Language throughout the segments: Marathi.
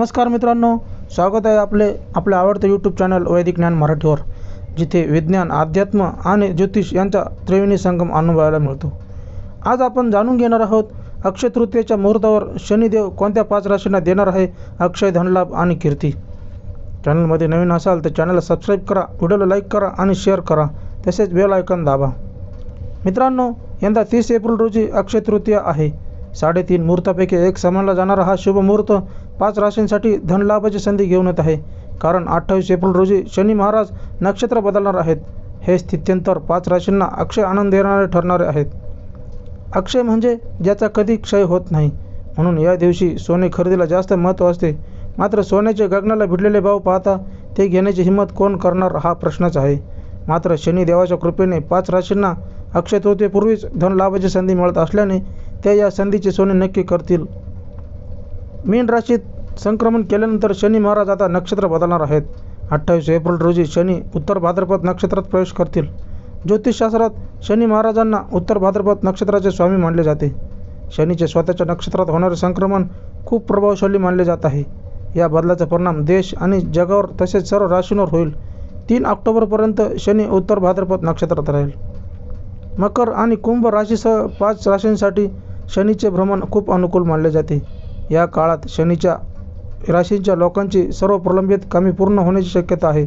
नमस्कार मित्रांनो स्वागत आहे आपले आपले आवडते यूट्यूब चॅनल वैदिक ज्ञान मराठीवर जिथे विज्ञान अध्यात्म आणि ज्योतिष यांचा त्रिवेणी संगम अनुभवायला मिळतो. आज आपण जाणून घेणार आहोत अक्षय तृतीयेच्या मुहूर्तावर शनिदेव कोणत्या पाच राशींना देणार आहे अक्षय धनलाभ आणि कीर्ती. चॅनलमध्ये नवीन असाल तर चॅनलला सबस्क्राईब करा व्हिडिओला लाईक करा आणि शेअर करा तसेच बेल आयकॉन दाबा. मित्रांनो यंदा तीस एप्रिल रोजी अक्षयतृतीय आहे. साडेतीन मुहूर्तापैकी एक समानला जाणारा हा शुभ मुहूर्त पाच राशींसाठी धनलाभाची संधी घेऊन येत आहे. कारण अठ्ठावीस एप्रिल रोजी शनी महाराज नक्षत्र बदलणार आहेत. हे स्थित्यंतर पाच राशींना अक्षय आनंद देणारे ठरणारे आहेत. अक्षय म्हणजे ज्याचा कधी क्षय होत नाही. म्हणून या दिवशी सोने खरेदीला जास्त महत्त्व असते. मात्र सोन्याचे गगनाला भिडलेले भाव पाहता ते घेण्याची हिंमत कोण करणार हा प्रश्नच आहे. मात्र शनी देवाच्या कृपेने पाच राशींना अक्षय तृतीयेपूर्वीच धनलाभाची संधी मिळत असल्याने ते या संधीचे सोने नक्की करतील. मीन राशीत संक्रमण केल्यानंतर शनी महाराज आता नक्षत्र बदलणार आहेत. अठ्ठावीस एप्रिल रोजी शनी उत्तर भाद्रपद नक्षत्रात प्रवेश करतील. ज्योतिषशास्त्रात शनी महाराजांना उत्तर भाद्रपद नक्षत्राचे स्वामी मानले जाते. शनीचे स्वतःच्या नक्षत्रात होणारे संक्रमण खूप प्रभावशाली मानले जात आहे. या बदलाचा परिणाम देश आणि जगावर तसेच सर्व राशींवर होईल. तीन ऑक्टोबरपर्यंत शनी उत्तर भाद्रपद नक्षत्रात राहील. मकर आणि कुंभ राशीसह पाच राशींसाठी शनीचे भ्रमण खूप अनुकूल मानले जाते. या काळात शनीच्या राशींच्या लोकांची सर्व प्रलंबित कामे पूर्ण होण्याची शक्यता आहे.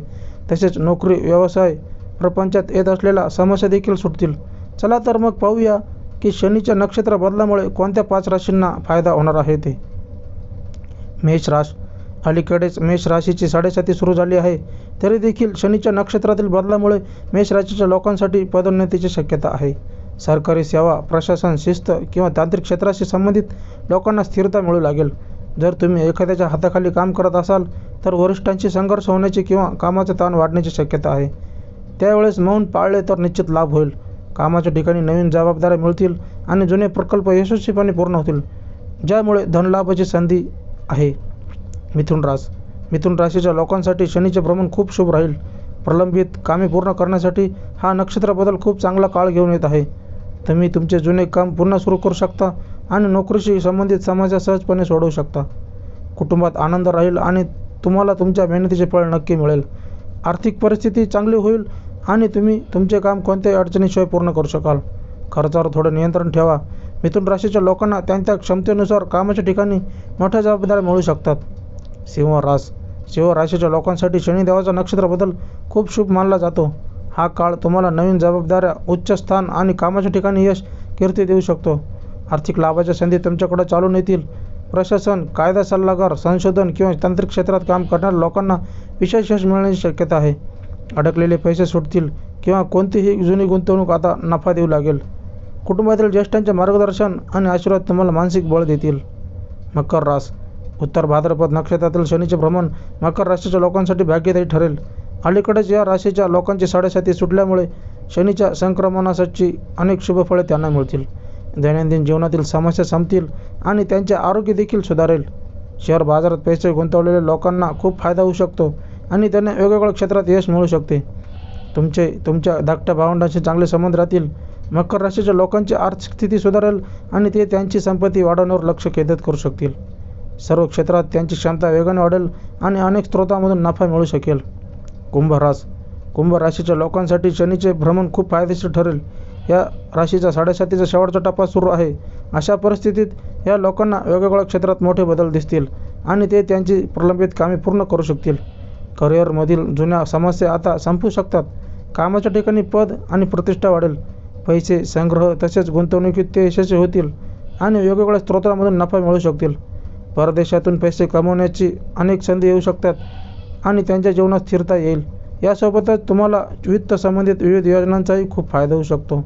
तसेच नोकरी व्यवसाय प्रपंचात येत असलेल्या समस्या देखील सुटतील. चला तर मग पाहूया की शनीच्या नक्षत्र बदलामुळे कोणत्या पाच राशींना फायदा होणार आहे ते. मेष राश. अलीकडेच मेष राशीची साडेसाती सुरू झाली आहे. तरी देखील शनीच्या नक्षत्रातील बदलामुळे मेष राशीच्या लोकांसाठी पदोन्नतीची शक्यता आहे. सरकारी सेवा प्रशासन शिस्त किंवा तांत्रिक क्षेत्राशी संबंधित लोकांना स्थिरता मिळू लागेल. जर तुम्ही एखाद्याच्या हाताखाली काम करत असाल तर वरिष्ठांशी संघर्ष होण्याची किंवा कामाचा ताण वाढण्याची शक्यता आहे. त्यावेळेस मौन पाळले तर निश्चित लाभ होईल. कामाच्या ठिकाणी नवीन जबाबदाऱ्या मिळतील आणि जुने प्रकल्प यशस्वीपणे पूर्ण होतील ज्यामुळे धनलाभाची संधी आहे. मिथुन रास. मिथुन राशीच्या लोकांसाठी शनीचे भ्रमण खूप शुभ राहील. प्रलंबित कामे पूर्ण करण्यासाठी हा नक्षत्र बदल खूप चांगला काळ घेऊन येत आहे. तुम्ही तुमचे जुने काम पुन्हा सुरू करू शकता आणि नोकरीशी संबंधित समस्या सहजपणे सोडवू शकता. कुटुंबात आनंद राहील आणि तुम्हाला तुमच्या मेहनतीचे फळ नक्की मिळेल. आर्थिक परिस्थिती चांगली होईल आणि तुम्ही तुमचे काम कोणत्याही अडचणीशिवाय पूर्ण करू शकाल. खर्चावर थोडं नियंत्रण ठेवा. मिथुन राशीच्या लोकांना त्यांच्या क्षमतेनुसार कामाच्या ठिकाणी मोठ्या जबाबदाऱ्या मिळू शकतात. सिंह रास सिंह राशीच्या लोकांसाठी शनिदेवाचा नक्षत्र बदल खूप शुभ मानला जातो. हा काळ तुम्हाला नवीन जबाबदाऱ्या उच्च स्थान आणि कामाच्या ठिकाणी यश कीर्ती देऊ शकतो. आर्थिक लाभाच्या संधी तुमच्याकडे चालून येतील. प्रशासन कायदा सल्लागार संशोधन किंवा तांत्रिक क्षेत्रात काम करणाऱ्या लोकांना विशेष यश मिळण्याची शक्यता आहे. अडकलेले पैसे सुटतील किंवा कोणतीही जुनी गुंतवणूक आता नफा देऊ लागेल. कुटुंबातील ज्येष्ठांचे मार्गदर्शन आणि आशीर्वाद तुम्हाला मानसिक बळ देतील. मकर रास. उत्तर भाद्रपद नक्षत्रातील शनीचे भ्रमण मकर राशीच्या लोकांसाठी भाग्यदायी ठरेल. अलीकडेच या राशीच्या लोकांची साडेसाती सुटल्यामुळे शनीच्या संक्रमणासाठी अनेक शुभफळे त्यांना मिळतील. दैनंदिन जीवनातील समस्या संपतील आणि त्यांचे आरोग्य देखील सुधारेल. शेअर बाजारात पैसे गुंतवलेल्या लोकांना खूप फायदा होऊ शकतो आणि त्यांना वेगवेगळ्या क्षेत्रात यश मिळू शकते. तुमचे तुमच्या धाकट्या भावंडांशी चांगले संबंध राहतील. मकर राशीच्या लोकांची आर्थिक स्थिती सुधारेल आणि ते त्यांची संपत्ती वाढवण्यावर लक्ष केंद्रित करू शकतील. सर्व क्षेत्रात त्यांची क्षमता वेगाने वाढेल आणि अनेक स्रोतांमधून नफा मिळू शकेल. कुंभ रास कुंभ राशीच्या लोकांसाठी शनीचे भ्रमण खूप फायदेशीर ठरेल. या राशीचा साडेसातीचा शेवटचा टप्पा सुरू आहे. अशा परिस्थितीत या लोकांना वेगवेगळ्या क्षेत्रात मोठे बदल दिसतील आणि ते त्यांची प्रलंबित कामे पूर्ण करू शकतील. करिअरमधील जुन्या समस्या आता संपू शकतात. कामाच्या ठिकाणी पद आणि प्रतिष्ठा वाढेल. पैसे संग्रह तसेच गुंतवणुकीत ते यशस्वी होतील आणि वेगवेगळ्या स्रोतांमधून नफा मिळू शकतील. परदेशातून पैसे कमवण्याची अनेक संधी येऊ शकतात. आणि त्यांच्या जीवनात स्थिरता येईल. यासोबतच तुम्हाला वित्त संबंधित विविध योजनांचाही खूप फायदा होऊ शकतो.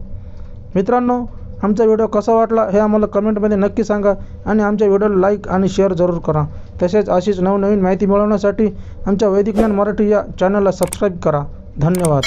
मित्रांनो आमचा व्हिडिओ कसा वाटला हे आम्हाला कमेंटमध्ये नक्की सांगा आणि आमच्या व्हिडिओला लाईक आणि शेअर जरूर करा. तसेच अशीच नवनवीन माहिती मिळवण्यासाठी आमच्या वैदिक ज्ञान मराठी या चॅनलला सबस्क्राईब करा. धन्यवाद.